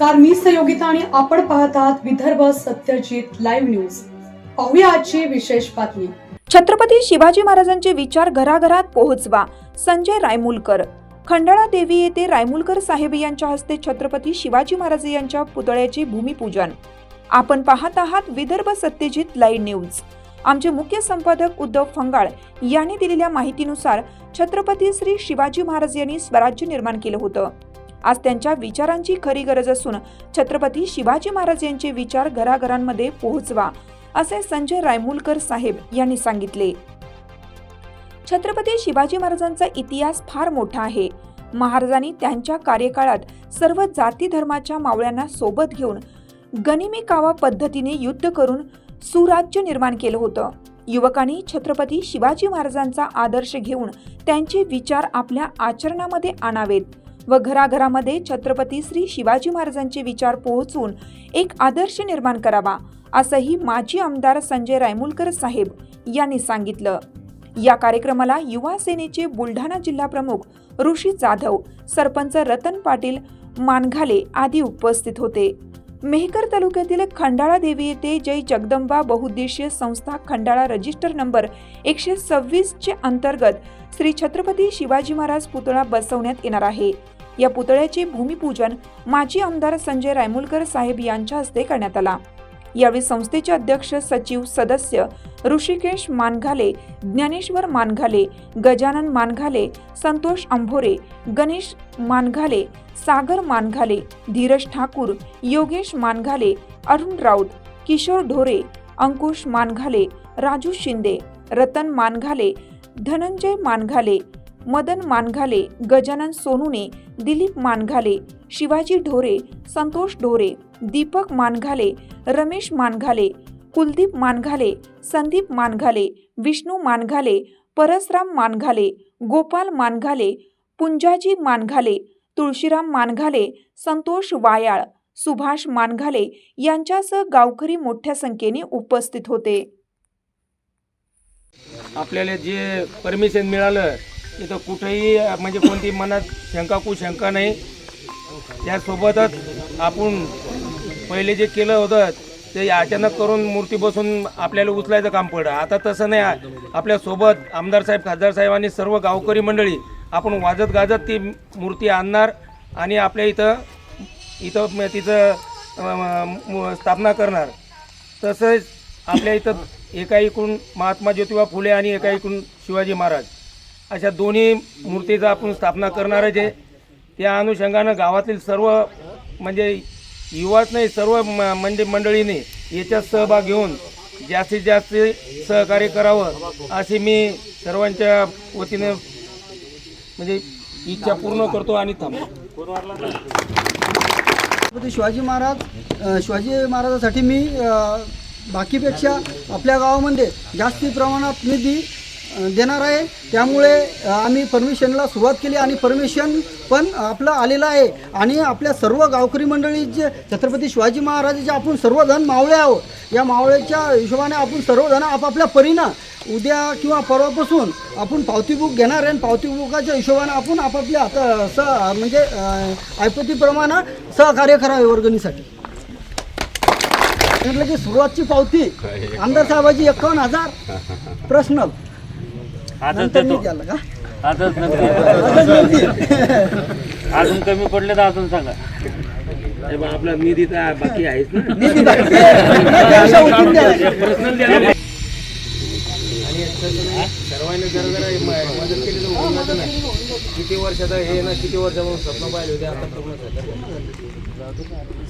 नमस्कार मी संयोगिता आणि आपण पाहत आहात विदर्भ सत्यजित लाईव्ह न्यूज पाहूया आजची विशेष बातमी. छत्रपती शिवाजी महाराजांचे विचार घराघरात पोहोचवा संजय रायमुलकर. खंडाळा देवी येथे रायमुलकर साहेब यांच्या हस्ते छत्रपती शिवाजी महाराज यांच्या पुतळ्याचे भूमिपूजन. आपण पाहत आहात विदर्भ सत्यजित लाईव्ह न्यूज आमचे मुख्य संपादक उद्धव फंगाळ यांनी दिलेल्या माहितीनुसार छत्रपती श्री शिवाजी महाराज यांनी स्वराज्य निर्माण केलं होतं. आज त्यांच्या विचारांची खरी गरज असून छत्रपती शिवाजी महाराज यांचे विचार घराघरांमध्ये पोहोचवा असे संजय रायमुलकर साहेब यांनी सांगितले. छत्रपती शिवाजी महाराजांचा इतिहास फार मोठा आहे. महाराजांनी त्यांच्या कार्यकाळात सर्व जाती धर्माच्या मावळ्यांना सोबत घेऊन गनिमी कावा पद्धतीने युद्ध करून सुराज्य निर्माण केलं होतं. युवकांनी छत्रपती शिवाजी महाराजांचा आदर्श घेऊन त्यांचे विचार आपल्या आचरणामध्ये आणावेत. व घराघरामध्ये छत्रपती श्री शिवाजी महाराजांचे विचार पोहोचून एक आदर्श निर्माण करावा असंही माजी आमदार संजय रायमुलकर साहेब यांनी सांगितलं. या कार्यक्रमाला युवा सेनेचे बुलढाणा जिल्हा प्रमुख ऋषी जाधव सरपंच रतन पाटील मानघाले आदी उपस्थित होते. मेहकर तालुक्यातील खंडाळा देवी येथे जय जगदंबा बहुउद्देशीय संस्था खंडाळा रजिस्टर नंबर एकशे सव्वीसचे अंतर्गत श्री छत्रपती शिवाजी महाराज पुतळा बसवण्यात येणार आहे. या पुतळ्याचे भूमिपूजन माजी आमदार संजय रायमुलकर साहेब यांच्या हस्ते करण्यात आला. यावेळी संस्थेचे अध्यक्ष सचिव सदस्य ऋषिकेश मानघाले ज्ञानेश्वर मानघाले गजानन मानघाले संतोष अंभोरे गणेश मानघाले सागर मानघाले धीरज ठाकूर योगेश मानघाले अरुण राऊत किशोर ढोरे अंकुश मानघाले राजू शिंदे रतन मानघाले धनंजय मानघाले मदन मानघाले गजानन सोनूने दिलीप मानघाले शिवाजी ढोरे संतोष ढोरे दीपक मानघाले रमेश मानघाले कुलदीप मानघाले संदीप मानघाले विष्णू मानघाले परसराम मानघाले गोपाल मानघाले पुंजाजी मानघाले तुळशीराम मानघाले संतोष वायाळ सुभाष मानघाले यांच्यासह गावकरी मोठ्या संख्येने उपस्थित होते. आपल्याला जे परमिशन मिळालं तिथं कुठेही म्हणजे कोणती मनात शंका कुशंका नाही. त्यासोबतच आपण पहिले जे केलं होतं ते अचानक करून मूर्ती बसून आपल्याला उचलायचं काम पडलं. आता तसं नाही आपल्यासोबत आमदार साहेब खासदार साहेब आणि सर्व गावकरी मंडळी आपण वाजत गाजत ती मूर्ती आणणार आणि आपल्या इथं इथं तिचं म- स्थापना करणार. तसंच आपल्या इथं एका इकडून महात्मा ज्योतिबा फुले आणि एका इकडून शिवाजी महाराज. अशा दोन्ही मूर्तीचं आपण स्थापना करणारच आहे. त्या अनुषंगानं गावातील सर्व म्हणजे युवाच नाही सर्व म- म्हणजे मंडळीने याच्यात सहभाग घेऊन जास्तीत जास्त सहकार्य करावं अशी मी सर्वांच्या वतीनं म्हणजे इच्छा पूर्ण करतो आणि थांबतो. शिवाजी महाराज शिवाजी महाराजासाठी मी बाकीपेक्षा आपल्या गावामध्ये जास्ती प्रमाणात निधी देणार आहे. त्यामुळे आम्ही परमिशनला सुरुवात केली आणि परमिशन पण आपलं आलेलं आहे. आणि आपल्या सर्व गावकरी मंडळी जे छत्रपती शिवाजी महाराजाचे आपण सर्वजण मावळे आहोत या मावळ्याच्या हिशोबाने आपण सर्वजण आपापल्या परीनं उद्या किंवा परवापासून आपण पावती बुक घेणार आहे. आणि पावती बुकाच्या हिशोबाने आपण आपापल्या स म्हणजे ऐपतीप्रमाणे सहकार्य करावे वर्गणीसाठी. म्हटलं की सुरुवातची पावती आमदार साहेबाची एकावन्न हजार नंतर मी का आजच. अजून कमी पडले तर अजून सांगा हे बघ, आपला निधी तर बाकी आहेच ना निधी बाकी आहे. उठून द्या. पर्सनल. आणि सर्वांनी जरा जरा म- मदत केली तर होऊन जातं नाही किती वर्षाचा हे ना किती वर्षापासून स्वप्न पाहिले होते आता पूर्ण झालं.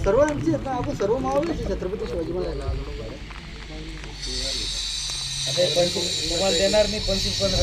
सर्वांची आता आपण सर्व मावळे छत्रपती शिवाजी महाराज तुम्हाला देणार मी पंचवीस पंधरा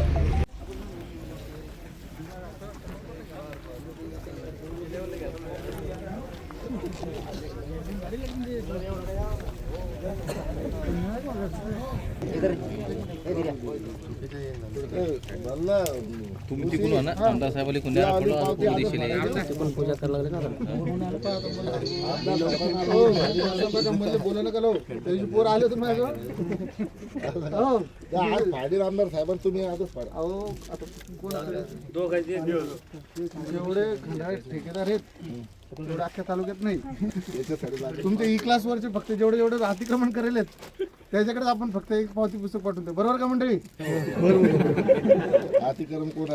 तुम्ही कोण ना आमदार साहेबाली कोणी पण पूजा करायला लागले ना बोलायला का त्याची पोर आले तर माझ्याकडे पाटील आमदार साहेबांना तुम्ही आजच पाडा अहो आता कोण एवढे ठेकेदार आहेत तेवढे अख्ख्या तालुक्यात नाही. तुमच्या ई क्लास वरचे फक्त जेवढे जेवढे अतिक्रमण करेल त्याच्याकडे आपण फक्त एक पावती पुस्तक पाठवून देऊ. बरोबर का मंडळी? अतिक्रम कोण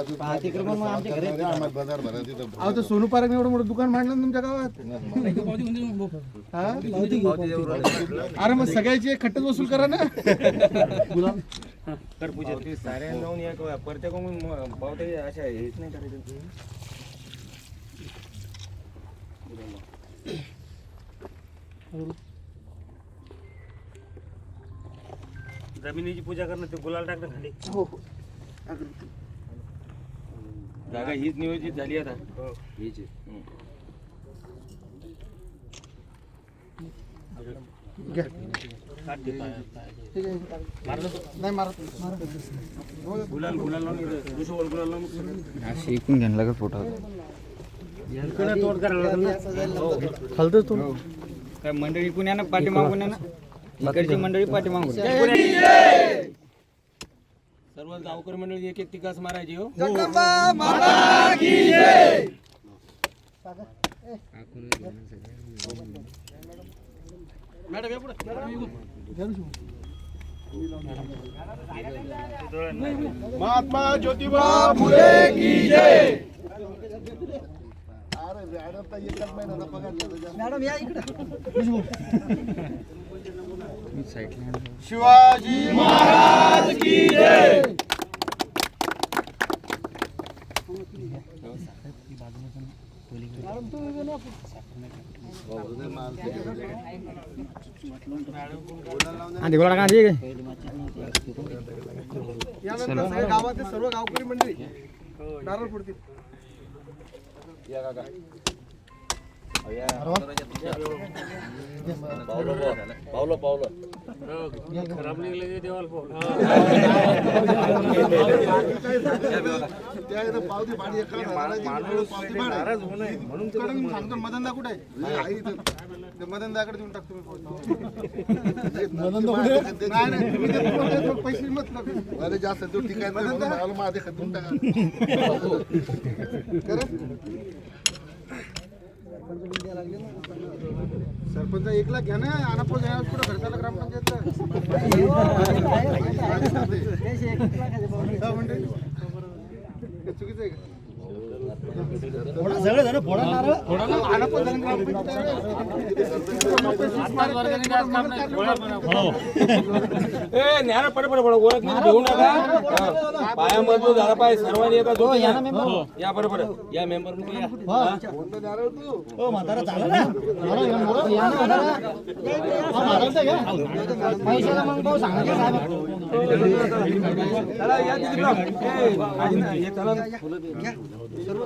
सोनू पार्क एवढं मोठं दुकान मांडलं ना तुमच्या गावात? हा? अरे मग सगळ्याची एक खट्टच वसूल करा ना. साऱ्या जाऊन या पावते अशा हेच नाही करायचं जमिनीची पूजा करणं ते गुलाल टाकणं खाली. जागा हीच नियोजित झाली आता. हीच आहे. हम्म. नाही मारत गुलाल गुलाल लावून दुसरं गुलाल लावून इकडे. तोड करायला लागेल ना? काय मंडळी पुण्यानं पाठीमागून आहे ना? इकडची मंडळी पाठीमागून सर्व गावकरी मंडळी एक एक टिकास मारायची हो. महात्मा ज्योतिबा फुले की जय! मॅडम या इकडे. शिवाजी महाराज की जय. गावातील सर्व गावकरी मंडळी नारळ फोडतील खराब निघले ते देवाला पाहू. त्या इथं पावती पाडी एका हजाराची पावती पाडी. कडे मी सांगतो मदनदा कुठे मदनदाकडे देऊन टाकतो मी पैसे मत. अरे जास्त तो ठीक आहे मदनदा माझ्या खात्यात देऊन टाका सरपंच एक लाख घ्या ना अनापूर घ्या कुठं खर्चाला ग्रामपंचायतला दहा मिनिटं. ते चुकीचं आहे का? ना, ग्रामपंचायत. ए न्यारा पड पड पड ओळख नाही घेऊ नका. हा. पाया मजबूत झाला पाहिजे सर्वांनी एका झोपी या या बरं बरं. या मेंबर नारळ तू चला या तिथे हे चला. ना. ए, चला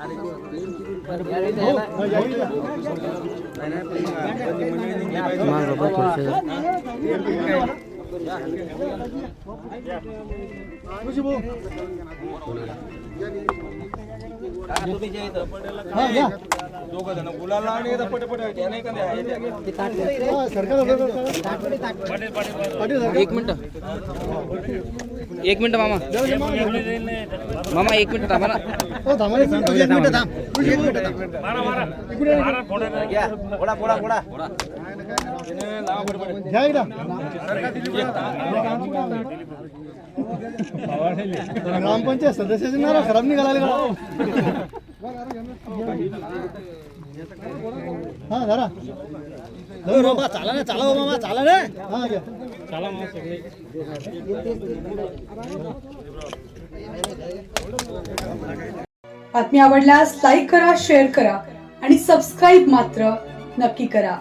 हो, भिवता दोघं जण गुलाला आणि इथं पटपट घ्या नाही का नाही, हे द्या. एक मिनिट एक मिनिट मामा मामा एक मिनिट थांबा. ना मारा. मारा मारा फोडायला. हे ग्रामपंचायत सदस्याचे नारळ खराब निघाला हा धरा. चाला ना चाला मामा चाला ना. हा घ्या. चला मग सगळे. बातमी आवडल्यास लाईक करा शेअर करा आणि सबस्क्राईब मात्र नक्की करा.